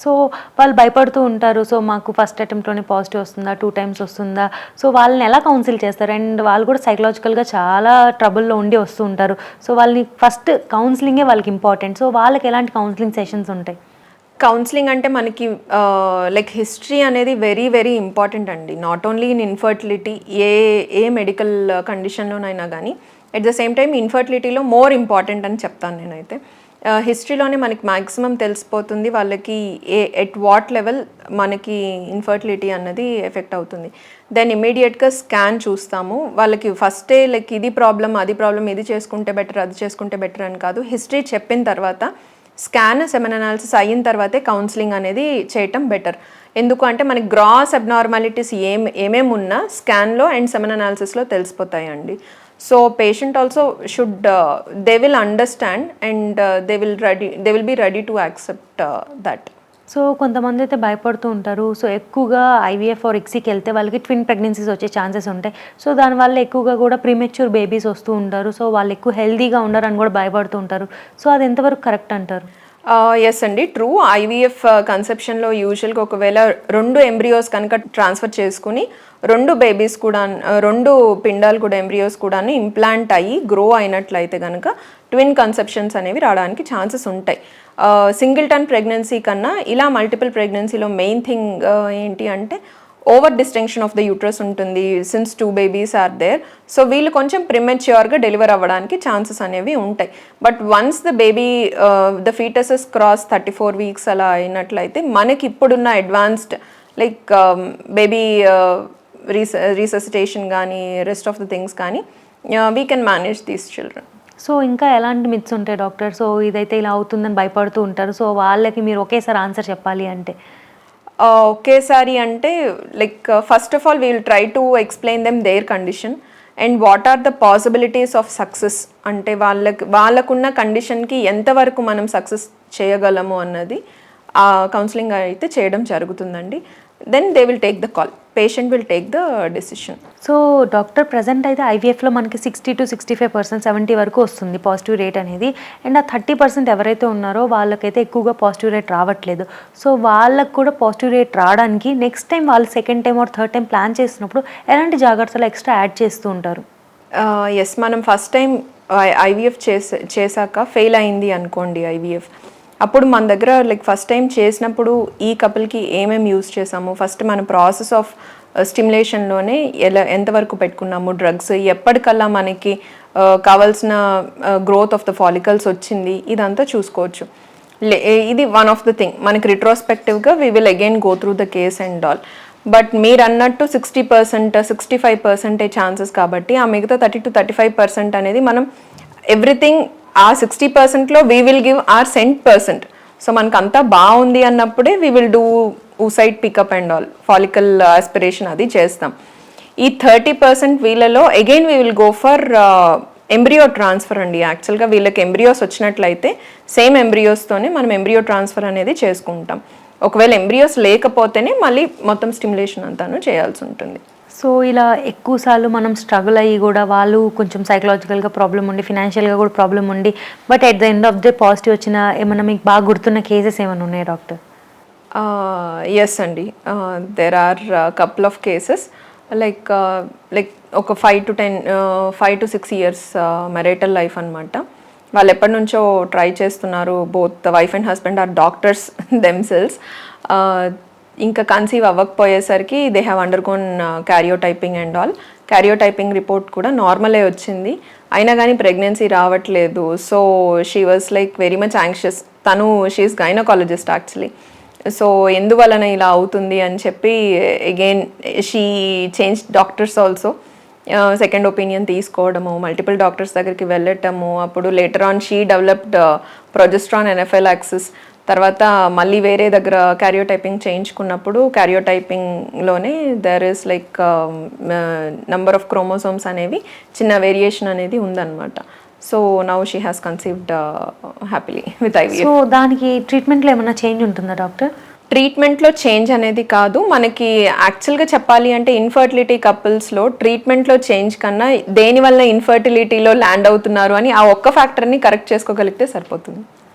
So వాళ్ళు భయపడుతూ ఉంటారు. సో మాకు ఫస్ట్ అటెంప్ట్లోనే పాజిటివ్ వస్తుందా టూ టైమ్స్ వస్తుందా? సో వాళ్ళని ఎలా కౌన్సిల్ చేస్తారు? అండ్ వాళ్ళు కూడా సైకలాజికల్గా చాలా ట్రబుల్లో ఉండి వస్తూ ఉంటారు. సో వాళ్ళని ఫస్ట్ కౌన్సిలింగే వాళ్ళకి ఇంపార్టెంట్ సో వాళ్ళకి ఎలాంటి కౌన్సిలింగ్ సెషన్స్ ఉంటాయి? కౌన్సిలింగ్ అంటే మనకి లైక్ హిస్టరీ అనేది వెరీ వెరీ ఇంపార్టెంట్ అండి. Not only in infertility A A medical కండిషన్లోనైనా కానీ అట్ ద సేమ్ టైం ఇన్ఫర్టిలిటీలో మోర్ ఇంపార్టెంట్ అని చెప్తాను నేనైతే. హిస్టరీలోనే మనకి మ్యాక్సిమం తెలిసిపోతుంది వాళ్ళకి ఏ ఎట్ వాట్ లెవెల్ మనకి ఇన్ఫర్టిలిటీ అన్నది ఎఫెక్ట్ అవుతుంది. దెన్ ఇమీడియట్గా స్కాన్ చూస్తాము. వాళ్ళకి ఫస్టే లైక్ ఇది ప్రాబ్లం అది ప్రాబ్లం ఇది చేసుకుంటే బెటర్ అది చేసుకుంటే బెటర్ అని కాదు. హిస్టరీ చెప్పిన తర్వాత స్కాన్ సెమెన్ అనాలిసిస్ అయిన తర్వాతే కౌన్సిలింగ్ అనేది చేయటం బెటర్ ఎందుకు అంటే మనకి గ్రాస్ అబ్నార్మాలిటీస్ ఏం ఏమేమి ఉన్నా స్కాన్లో అండ్ సెమెన్ అనాలిసిస్లో తెలిసిపోతాయండి. So patient also should they will understand and they will ready they will be ready to accept that so కొంతమంది అయితే భయపడుతూ ఉంటారు. సో ఎక్కువగా ఐవీఎఫ్ ఆర్ ఎక్సీకి వెళ్తే వాళ్ళకి ట్విన్ ప్రెగ్నెన్సీస్ వచ్చే ఛాన్సెస్ ఉంటాయి. సో దానివల్ల ఎక్కువగా కూడా ప్రీమెచ్యూర్ బేబీస్ వస్తూ ఉంటారు. సో వాళ్ళు ఎక్కువ హెల్దీగా ఉండరు అని కూడా భయపడుతూ ఉంటారు. సో అది ఎంతవరకు కరెక్ట్ అంటారు? ఎస్ అండి. ట్రూ ఐవీఎఫ్ కన్సెప్షన్లో యూజువల్గా ఒకవేళ రెండు ఎంబ్రియోస్ కనుక ట్రాన్స్ఫర్ చేసుకుని రెండు బేబీస్ కూడా uh, రెండు పిండాలు కూడా ఎంబ్రియోస్ కూడా ఇంప్లాంట్ అయ్యి గ్రో అయినట్లయితే కనుక ట్విన్ కన్సెప్షన్స్ అనేవి రావడానికి ఛాన్సెస్ ఉంటాయి. సింగిల్ టన్ ప్రెగ్నెన్సీ కన్నా ఇలా మల్టిపుల్ ప్రెగ్నెన్సీలో మెయిన్ థింగ్ ఏంటి అంటే over distinction of the uterus ఉంటుంది since two babies are there so వీళ్ళు కొంచెం ప్రిమెచ్యూర్గా డెలివర్ అవ్వడానికి ఛాన్సెస్ అనేవి ఉంటాయి. But once the baby the foetuses cross thirty four weeks అలా అయినట్లయితే మనకి ఇప్పుడున్న advanced like baby resus resuscitation కానీ రెస్ట్ ఆఫ్ ద థింగ్స్ కానీ we can manage these children so ఇంకా ఎలాంటి మిత్స్ ఉంటాయి డాక్టర్ సో ఇదైతే ఇలా అవుతుందని భయపడుతూ ఉంటారు. సో వాళ్ళకి మీరు ఒకేసారి ఆన్సర్ చెప్పాలి అంటే. ఒకేసారి అంటే like first of all will try to explain them their condition and what are the possibilities of success అంటే వాళ్ళకి వాళ్ళకున్న కండిషన్కి ఎంతవరకు మనం సక్సెస్ చేయగలము అన్నది ఆ కౌన్సిలింగ్ అయితే చేయడం జరుగుతుందండి. Then they will take the call patient will take the decision so doctor present అయితే ఐవీఎఫ్లో మనకి sixty to sixty five percent seventy వరకు వస్తుంది పాజిటివ్ రేట్ అనేది. అండ్ ఆ థర్టీ పర్సెంట్ ఎవరైతే ఉన్నారో వాళ్ళకైతే ఎక్కువగా పాజిటివ్ రేట్ రావట్లేదు. సో వాళ్ళకు కూడా పాజిటివ్ రేట్ రావడానికి నెక్స్ట్ టైం వాళ్ళు second time or third time plan చేసినప్పుడు ఎలాంటి జాగ్రత్తలు ఎక్స్ట్రా యాడ్ చేస్తూ ఉంటారు? ఎస్ మనం ఫస్ట్ టైం ఐవీఎఫ్ చేసే చేశాక ఫెయిల్ అయింది అనుకోండి ఐవీఎఫ్ అప్పుడు మన దగ్గర లైక్ ఫస్ట్ టైం చేసినప్పుడు ఈ కపుల్కి ఏమేమి యూస్ చేసాము? ఫస్ట్ మన ప్రాసెస్ ఆఫ్ స్టిమ్యులేషన్లోనే ఎలా ఎంతవరకు పెట్టుకున్నాము? డ్రగ్స్ ఎప్పటికల్లా మనకి uh, కావాల్సిన గ్రోత్ ఆఫ్ ద ఫాలికల్స్ వచ్చింది? ఇదంతా చూసుకోవచ్చు. లే- ఇది వన్ ఆఫ్ ద థింగ్ మనకి రిట్రోస్పెక్టివ్గా we will again go through the case and all but మీరు అన్నట్టు సిక్స్టీ పర్సెంట్ సిక్స్టీ ఫైవ్ పర్సెంటే ఛాన్సెస్ కాబట్టి ఆ మిగతా thirty to thirty five percent అనేది మనం ఎవ్రీథింగ్ ఆ సిక్స్టీ పర్సెంట్లో we will give or cent percent so మనకు అంతా బాగుంది అన్నప్పుడే we will do oocyte pickup and all follicle aspiration అది చేస్తాం. ఈ థర్టీ పర్సెంట్ వీళ్ళలో again we will go for embryo transfer అండి. యాక్చువల్గా వీళ్ళకి ఎంబ్రియోస్ వచ్చినట్లయితే సేమ్ ఎంబ్రియోస్తోనే మనం ఎంబ్రియో ట్రాన్స్ఫర్ అనేది చేసుకుంటాం. ఒకవేళ ఎంబ్రియోస్ లేకపోతేనే మళ్ళీ మొత్తం స్టిమ్యులేషన్ అంతాను చేయాల్సి ఉంటుంది. సో ఇలా ఎక్కువసార్లు మనం స్ట్రగుల్ అయ్యి కూడా వాళ్ళు కొంచెం సైకలాజికల్గా ప్రాబ్లం ఉండి ఫినాన్షియల్గా కూడా ప్రాబ్లం ఉండి but at the end of day positive వచ్చిన ఏమైనా మీకు బాగా గుర్తున్న కేసెస్ ఏమైనా ఉన్నాయా డాక్టర్ ఎస్ అండి. There are couple of cases like like ఒక five to ten five to six years marital life అనమాట వాళ్ళు ఎప్పటి నుంచో ట్రై చేస్తున్నారు. Both wife and husband are doctors themselves ఇంకా conceive అవ్వకపోయేసరికి they have undergone karyotyping and all karyotyping report కూడా నార్మలే వచ్చింది. అయినా కానీ ప్రెగ్నెన్సీ రావట్లేదు. So she was like very much anxious తను she is gynaecologist actually so ఎందువలన ఇలా అవుతుంది అని చెప్పి again she change doctors also second opinion తీసుకోవడము మల్టిపుల్ డాక్టర్స్ దగ్గరికి వెళ్ళటము అప్పుడు later on she developed progesterone NFL access తర్వాత మళ్ళీ వేరే దగ్గర క్యారియోటైపింగ్ చేయించుకున్నప్పుడు క్యారియోటైపింగ్లోనే there is like number of chromosomes అనేవి చిన్న వేరియేషన్ అనేది ఉందన్నమాట. So now she has conceived happily with IVF so దానికి ట్రీట్మెంట్లో ఏమైనా చేంజ్ ఉంటుందా డాక్టర్ ట్రీట్మెంట్లో చేంజ్ అనేది కాదు. మనకి యాక్చువల్గా చెప్పాలి అంటే ఇన్ఫర్టిలిటీ కపుల్స్లో ట్రీట్మెంట్లో చేంజ్ కన్నా దేనివల్ల ఇన్ఫర్టిలిటీలో ల్యాండ్ అవుతున్నారు అని ఆ ఒక్క ఫ్యాక్టర్ని కరెక్ట్ చేసుకోగలిగితే సరిపోతుంది.